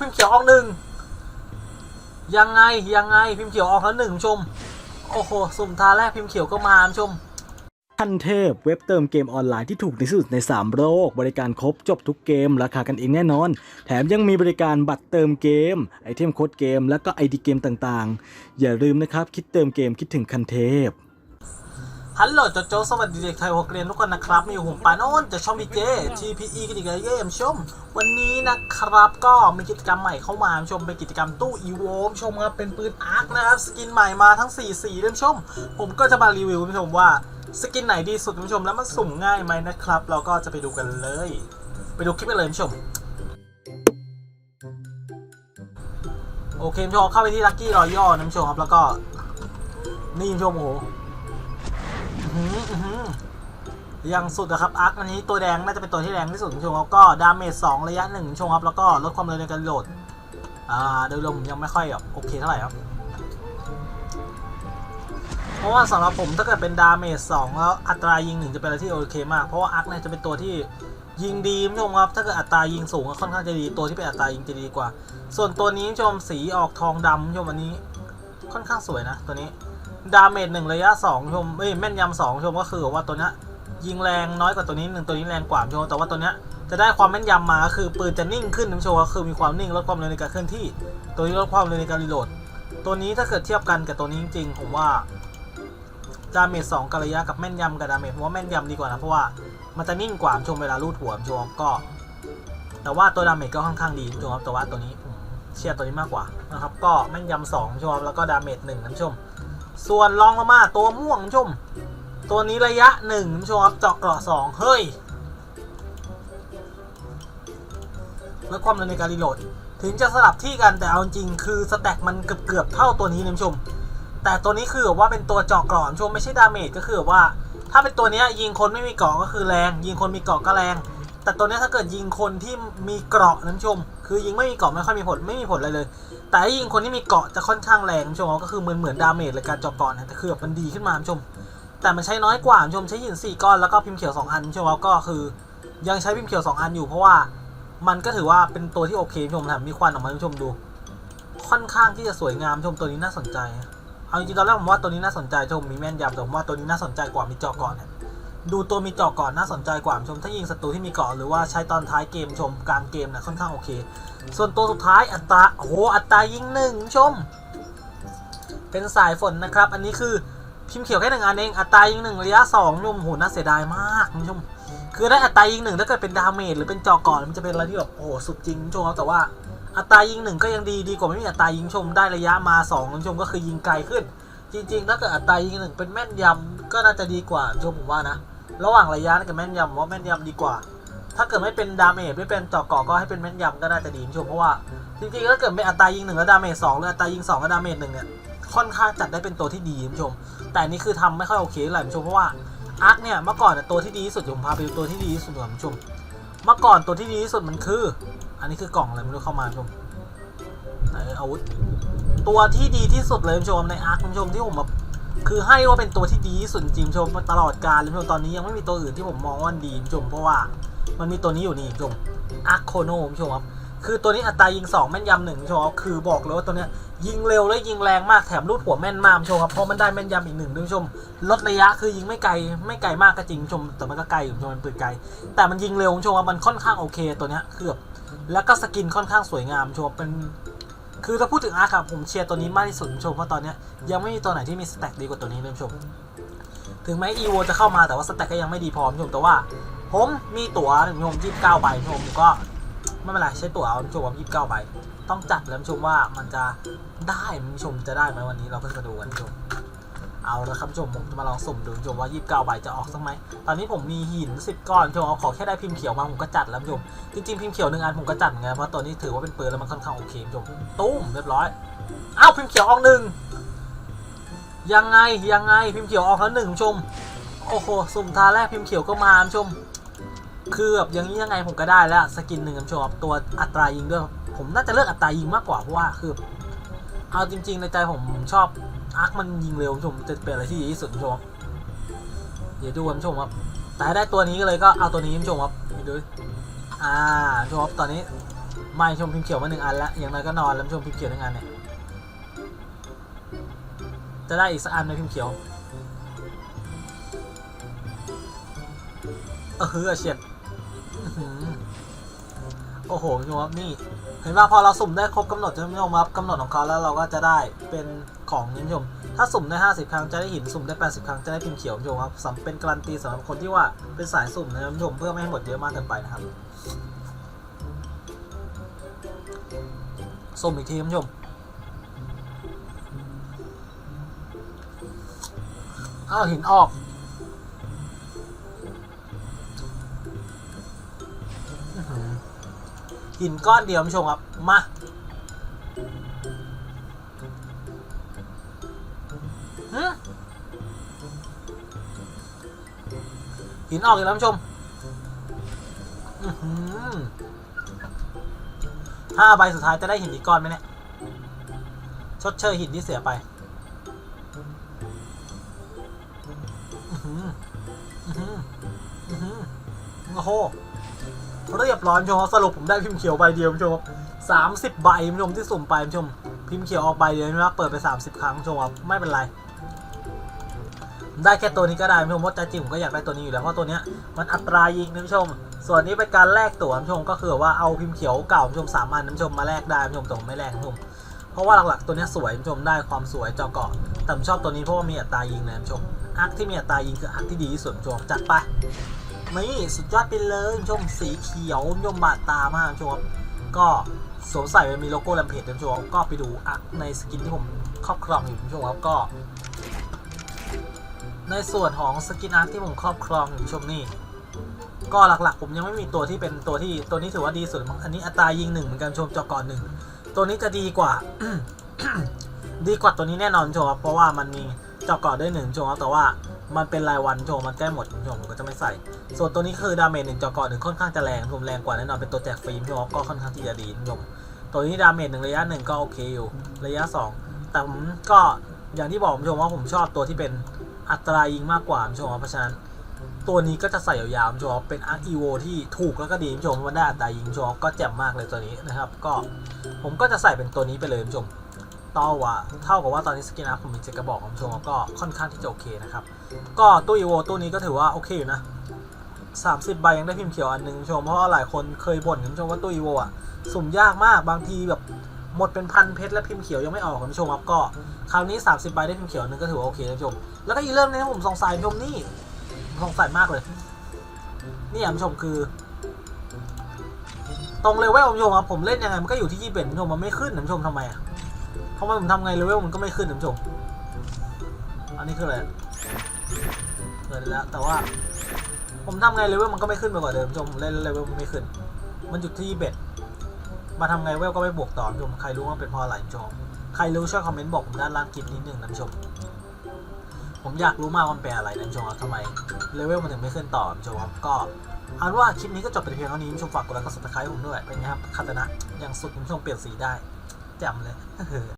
พิมพ์เขียวออกหนึ่งยังไงยังไงพิมพ์เขียวออกแล้วหนึ่งชม โอ้โหสุ่มทาแรกพิมพ์เขียวก็มาชมทันเทพเว็บเติมเกมออนไลน์ที่ถูกที่สุดใน 3 โลก บริการครบจบทุกเกม ราคากันเองแน่นอน แถมยังมีบริการบัตรเติมเกม ไอเทมโค้ดเกม และก็ไอดีเกมต่างๆ อย่าลืมนะครับ คิดเติมเกมคิดถึงคันเทพ ฮัลโหลโจโจสวัสดีเด็กไทยหกเรียนทุกคนนะครับ มีอยู่ผมปานโอนจากช่องพีเจ TPE กันอีกแล้วเยี่ยมชม วันนี้นะครับก็มีกิจกรรมใหม่เข้ามาชมเป็นกิจกรรมตู้อีโวมชมครับเป็นปืนอาร์คนะครับ สกินใหม่มาทั้ง 4 สีเล่มชม ผมก็จะมารีวิวคุณผู้ชมว่าสกินไหนดีสุดคุณผู้ชมแล้วมันสุ่มง่ายไหมนะครับ เราก็จะไปดูกันเลย ไปดูคลิปกันเลยคุณผู้ชมโอเคคุณผู้ชมเข้าไปที่ลั c กี้รอยัลนะคุณผู้ชมครับแล้วก็นี่คุณผู้ชมโอ้ หอื้ออือหือยังสุดนะครับอาร์คอันนี้ตัวแดงน่าจะเป็นตัวที่แรงที่สุดคุณผู้ชมครับก็ดาเมจสองระยะหนึ่งคุณผู้ชมครับแล้วก็ลดความเร็วในการโหลดอ่าโดยรวมผมยังไม่ค่อยแบบโอเคเท่าไหร่ครับเพราะว่าสำหรับผมถ้าเกิดเป็นดาเมจสองแล้วอัตรายิงหนึ่งจะเป็นอะไรที่โอเคมากเพราะว่าอาร์คเนี่ยจะเป็นตัวที่ยิงดีชมครับถ้าเกิดอัตรายิงสูงก็ค่อนข้างจะดีตัวที่เป็นอัตรายิงจะดีกว่า ส่วนตัวนี้ชมสีออกทองดำชมอันนี้ค่อนข้างสวยนะตัวนี้ ดาเมจหนึ่งระยะสองชมเอ้ยแม่นยำสองชมก็คือว่าตัวเนี้ยยิงแรงน้อยกว่าตัวนี้หนึ่งตัวนี้แรงกว่าชมแต่ว่าตัวเนี้ยจะได้ความแม่นยำมาก็คือปืนจะนิ่งขึ้นชมก็คือมีความนิ่งลดความเร็วในการเคลื่อนที่ ตัวนี้ลดความเร็วในการรีโหลดตัวนี้ถ้าเกิดเทียบกันกับตัวนี้จริงๆผมว่าดาเมจสองกับระยะกับแม่นยำกับดาเมจผมว่าแม่นยำดีกว่านะเพราะว่ามันจะนิ่งกว่าชมเวลาลูดหัวชมก็ แต่ว่าตัวดาเมจก็ค่อนข้างดีชมครับแต่ว่าตัวนี้เชียร์ตัวนี้มากกว่านะครับก็แม่นยำสองชมแล้วก็ดาเมจหนึ่งนะชม ส่วนรองลงมาตัวม่วงคุณผู้ชม ตัวนี้ระยะหนึ่งชมครับเจาะเกราะสองเฮ้ยและความเร็วในการรีโหลด ถึงจะสลับที่กันแต่เอาจริงคือสแต็กมันเกือบเกือบๆเท่าตัวนี้นะชม แต่ตัวนี้คือแบบว่าเป็นตัวเจาะเกราะชมไม่ใช่ดาเมจก็คือแบบว่า ถ้าเป็นตัวนี้ยยิงคนไม่มีเกราะก็คือแรง ยิงคนมีเกราะก็แรง แต่ตัวนี้ถ้าเกิดยิงคนที่มีเกราะนะคุณผู้ชม คือยิงไม่มีเกราะไม่ค่อยมีผลไม่มีผลอะไรเลย แต่ยิงคนที่มีเกราะจะค่อนข้างแรงชมก็คือเหมือนเหมือนดาเมจเลยการจาะเกราะเนี่ยแต่คือแบบมันดีขึ้นมาคุณผู้ชม แต่มันใช้น้อยกว่าคุณผู้ชมใช้หินสี่ก้อนแล้วก็พิมพ์เขียวสองอันชมก็คือ ยังใช้พิมพ์เขียวสองอันอยู่เพราะว่ามันก็ถือว่าเป็นตัวที่โอเคคุณผู้ชมแถมมีควันออกมาชมดู ค่อนข้างที่จะสวยงามชมตัวนี้น่าสนใจเอาจริงๆตอนแรกผมว่าตัวนี้น่าสนใจคุณผู้ชมมีแม่นยำแต่ผมว่าตัวนี้น่าสนใจกว่ามีจาะเกราะเนี่ย ดูตัวมีเจาะกราะน่าสนใจกว่าชมถ้ายิงศัตรูที่มีเกาะหรือว่าใช้ตอนท้ายเกมชมกลางเกมนี่ยค่อนข้างโอเค ส่วนตัวสุดท้ายอัตราโอ้โหอัตรายิงหนึ่งชม เป็นสายฝนนะครับ อันนี้คือพิมพ์เขียวแค่หนึ่งอันเองอัตรายิงหนึ่งระยะสองคุณผู้ชมโหน่าเสียดายมากคุณผู้ชม คือได้อัตรายิงหนึ่งถ้าเกิดเป็นดาเมจหรือเป็นเจอก่อนมันจะเป็นอะไรที่แบบโอ้โหสุดจริงคุณผู้ชมแต่ว่าอัตรายิงหนึ่งก็ยังดีดีกว่าไม่มีอัตรายิงชมได้ระยะมาสองคุณผู้ชมก็คือยิงไกลขึ้น จริงๆ ถ้าเกิดอัตรายิงหนึ่งเป็นแม่นยำก็น่าจะดีกว่าชมผมว่านะ ระหว่างระยะกับแม่นยำว่าแม่นยำดีกว่า ถ้าเกิดไม่เป็นดาเมจไม่เป็นเจาะเกาะก็ให้เป็นแม่นยำก็น่าจะดีชมเพราะว่าจริงๆถ้าเกิดเป็นอัตรายิงหนึ่งแล้วดาเมจสองหรืออัตรายิงสองแล้วดาเมจหนึ่งเนี่ยค่อนข้างจัดได้เป็นตัวที่ดีชม แต่นี่คือทำไม่ค่อยโอเคเท่าไหร่ชมเพราะว่าอาร์คเนี่ยเมื่อก่อนเนี่ยตัวที่ดีที่สุดผมพาไปดูตัวที่ดีที่สุดก่อนคุณผู้ชม เมื่อก่อนตัวที่ดีที่สุดมันคือ อันนี้คือกล่องอะไรไม่รู้เข้ามาชมไหนอาวุธตัวที่ดีที่สุดเลยชมในอาร์คชมที่ผมแบบ คือให้ว่าเป็นตัวที่ดีที่สุดจริงชมตลอดกาลเลยคุณผู้ชมตอนนี้ยังไม่มีตัวอื่นที่ผมมองว่าดีชมเพราะว่ามันมีตัวนี้อยู่นี่ชมอาร์คโคโนคุณผู้ชมครับคือตัวนี้อัตรายิงสองแม่นยำหนึ่งชมครับคือบอกเลยว่าตัวเนี้ยยิงเร็วและยิงแรงมากแถมลูดหัวแม่นมากชมครับเพราะมันได้แม่นยำอีกหนึ่งคุณผู้ชมลดระยะคือยิงไม่ไกลไม่ไกลมากก็จริงชม แต่มันก็ไกลอยู่ชมมันปืนไกล แต่มันยิงเร็วชมว่ามันค่อนข้างโอเคตัวเนี้ยคือแบบแล้วก็สกินค่อนข้างสวยงามชมเป็น คือถ้าพูดถึงอาร์คผมเชียร์ตัวนี้มากที่สุดคุณผู้ชมเพราะตอนนี้ยังไม่มีตัวไหนที่มีสแต็กดีกว่าตัวนี้เลยคุณผู้ชม ถึงแม้อีโวจะเข้ามาแต่ว่าสแต็กก็ยังไม่ดีพอคุณผู้ชมแต่ว่า ผมมีตั๋วคุณผู้ชมยี่สิบเก้าใบคุณผู้ชมก็ไม่เป็นไรใช้ตั๋วเอาคุณผู้ชมยี่สิบเก้าใบต้องจัดแล้วคุณผู้ชมว่ามันจะได้คุณผู้ชมจะได้ไหมวันนี้เราก็จะมาดูกันคุณผู้ชม เอาละครับผู้ชมผมจะมาลองสุ่มดูผู้ชมว่า 29 ใบจะออกสักไหม ตอนนี้ผมมีหิน 10 ก้อนผู้ชมเอาขอแค่ได้พิมพ์เขียวมาผมก็จัดแล้วคุณผู้ชมจริงๆพิมพ์เขียวหนึ่งอันผมก็จัดไงเพราะตัวนี้ถือว่าเป็นปืนแล้วมันค่อนข้างโอเคคุณผู้ชมตุ้มเรียบร้อยอ้าวพิมพ์เขียวออกหนึ่งยังไงยังไงพิมพ์เขียวออกแล้วหนึ่งคุณผู้ชมโอ้โหสุ่มทาแรกพิมพ์เขียวก็มาคุณผู้ชมคือแบบอย่างนี้ยังไงผมก็ได้แล้วสกินหนึ่งคุณผู้ชมตัวอัตรายิงด้วย ผมน่าจะเลือกอัตรายิงมากกว่าเพราะว่าคือ เอาจริง ๆ ในใจผมชอบอาร์คมันยิงเร็วชมจะเป็นอะไรที่ดีที่สุดชมเดี๋ยวดูคุณชมครับแต่ได้ตัวนี้ก็เลยก็เอาตัวนี้ชมครับดูดอ่าชมครับตอนนี้ไม่ชมพิมพ์เขียวมาหนึ่งอันแล้วอย่างไรก็นอนแล้วชมพิมพ์เขียวหนึ่งอันเนี่ยจะได้อีกสักอันไหมพิมพ์เขียวเออเฮ้อเฉียดโอ้โหชมครับนี่ เห็นว่าพอเราสุ่มได้ครบกำหนดใช่ไมคุณผู้ชมครับกำหนดของเขาแล้วเราก็จะได้เป็นของนี้คุณผู้ชมถ้าสุ่มได้ 50 ครั้งจะได้หินสุ่มได้ 80 ครั้งจะได้พิมพ์เขียวคุณผู้ชมครับสำเป็นการันตีสำหรับคนที่ว่าเป็นสายสุ่มนะครับคุณผู้ชมเพื่อไม่ให้หมดเยอะมากเกินไปนะครับสุ่มอีกทีคุณผู้ชมอ้าวหินออก หินก้อนเดียวผู้ชมครับ มา หินออกอีกแล้วคุณผู้ชมห้าใบสุดท้ายจะได้หินอีกก้อนไหมเนี่ย ชดเชยหินที่เสียไปอื้อหืออื้อหืออื้อหือโอ้โห เรียบร้อยชมสรุปผมได้พิมพ์เขียวใบเดียวคุณผู้ชมสามสิบใบคุณผู้ชมที่สุ่มไปคุณผู้ชมพิมพ์เขียวออกใบเดียวนะครับเปิดไปสามสิบครั้งคุณผู้ชมครับไม่เป็นไรได้แค่ตัวนี้ก็ได้คุณผู้ชมเพราะใจจริงผมก็อยากได้ตัวนี้อยู่แล้วเพราะตัวเนี้ยมันอัตรายิงนะคุณผู้ชม ส่วนนี้เป็นการแลกตั๋วคุณผู้ชมก็คือว่าเอาพิมพ์เขียวเก่าคุณผู้ชมสามอันคุณผู้ชมมาแลกได้คุณผู้ชมแต่ผมไม่แลกคุณผู้ชมเพราะว่าหลักๆตัวนี้สวยคุณผู้ชมได้ความสวยจอเกาะแต่ผมชอบตัวนี้เพราะว่ามีอัตรายิงนะผู้ชมอาร์คที่มีอัตรายิงคืออาร์คที่ดีที่สุดผู้ชมจัดไป นี่สุดยอดไปเลยชมสีเขียวชมบาดตามากคุณผู้ชมก็สวมใส่มันมีโลโก้แลมเพจชมก็ไปดูอาร์คในสกินที่ผมครอบครองอยู่ชมครับก็ ในส่วนของสกินอาร์ที่ผมครอบครองอยู่ชมนี่ก็หลักๆ ผมยังไม่มีตัวที่เป็นตัวที่ตัวนี้ถือว่าดีสุดอันนี้อัตรายิงหนึ่งเหมือนกันชมจอกรหนึ่งตัวนี้จะดีกว่า ดีกว่าตัวนี้แน่นอนชมครับเพราะว่ามันมีจอกรได้หนึ่งชมครับแต่ว่า มันเป็นรายวันชมมันใกล้หมดชมผมก็จะไม่ใส่ ส่วนตัวนี้คือดาเมจหนึ่งจอกรหนึ่งค่อนข้างจะแรงชมแรงกว่าแน่นอนเป็นตัวแจกฟรีชมครับก็ค่อนข้างที่จะดีชมตัวนี้ดาเมจหนึ่งระยะหนึ่งก็โอเคอยู่ ระยะสองแต่ผมก็อย่างที่บอกผมชมว่าผมชอบตัวที่เป็นอัตรายิงมากกว่าชมครับเพราะฉะนั้น ตัวนี้ก็จะใส่ยาวๆคุณผู้ชมเป็นอาร์อีโวที่ถูกแล้วก็ดีผู้ชมมันได้อัตรายิงคุณผู้ชมก็แจ่มมากเลยตัวนี้นะครับ ก็ผมก็จะใส่เป็นตัวนี้ไปเลยผู้ชม ตอว่าเท่ากับว่าตอนนี้สกินอัพผมมีเจ็ดกระบอกคุณผู้ชมก็ค่อนข้างที่จะโอเคนะครับ ก็ตู้อีโวตู้นี้ก็ถือว่าโอเคอยู่นะ 30 ใบยังได้พิมพ์เขียวอันหนึงชมเพราะว่าหลายคนเคยบ่นคุณชมว่าตู้อีโวอะสุ่มยากมากบางทีแบบหมดเป็นพันเพชรและพิมพ์เขียวยังไม่ออกคุณชมครับก็คราวนี้ 30 ใบได้พิมพ์เขียวนหนึงก็ถือว่าโอเคนะชมแล้วก็อีกเรื่องหนึงที่ผมสงสัยชมนี่สงสัยมากเลยนี่อะคุณชมคือตรงเลเวลคุณผู้ชมครับผมเล่นยังไงมันก็อยู่ที่ยี่สิบเอ็ดคุณชมมันไม่ขึ้นคุณชมทำไมอะ ทำไมผมทำไงเลเวลมันก็ไม่ขึ้นผู้ชมอันนี้คืออะไรเกิดแล้วแต่ว่าผมทำไงเลเวลมันก็ไม่ขึ้นไปกว่าเดิมชมเล่นเลเวลมันไม่ขึ้น มันหยุดที่ยี่สิบเอ็ดมาทำไงเวลก็ไม่บวกต่อคุณผู้ชมใครรู้ว่าเป็นเพราะอะไรชมใครรู้ช่วยคอมเมนต์บอกผมด้านล่างคลิปนิดนึงนะชม ผมอยากรู้มากว่ามันเป็นอะไรนะชมครับทำไมเลเวลมันถึงไม่ขึ้นต่อชมครับก็อานว่าคลิปนี้ก็จบไปเพียงเท่านี้ชมฝากกดไลค์กดซับสไครต์ผมด้วยเป็นไงครับคาตนะอย่างสุดคุณชมเปลี่ยนสีได้ จำเลย